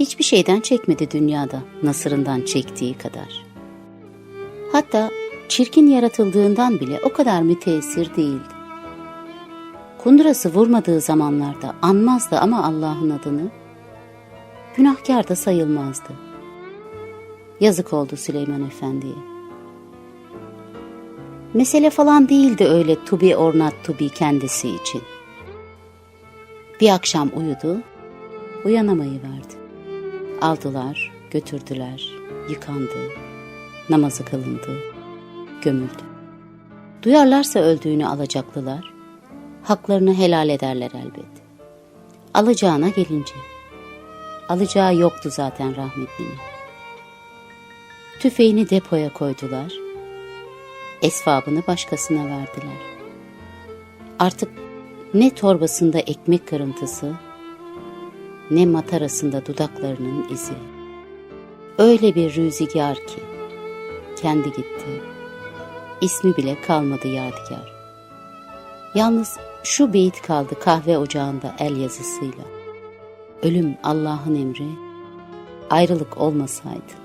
Hiçbir şeyden çekmedi dünyada Nasır'ından çektiği kadar. Hatta çirkin yaratıldığından bile o kadar müteessir değildi. Kundurası vurmadığı zamanlarda anmazdı ama Allah'ın adını, günahkar da sayılmazdı. Yazık oldu Süleyman Efendi'ye. Mesele falan değildi öyle to be or not to be kendisi için. Bir akşam uyudu, uyanamayı verdi. Aldılar, götürdüler, yıkandı, namazı kılındı, gömüldü. Duyarlarsa öldüğünü alacaklılar, haklarını helal ederler elbet. Alacağına gelince, alacağı yoktu zaten rahmetlinin. Tüfeğini depoya koydular, esvabını başkasına verdiler. Artık ne torbasında ekmek kırıntısı, ne matarasında dudaklarının izi. Öyle bir rüzgar ki, kendi gitti, ismi bile kalmadı yadigar. Yalnız şu beyit kaldı kahve ocağında el yazısıyla. Ölüm Allah'ın emri, ayrılık olmasaydı.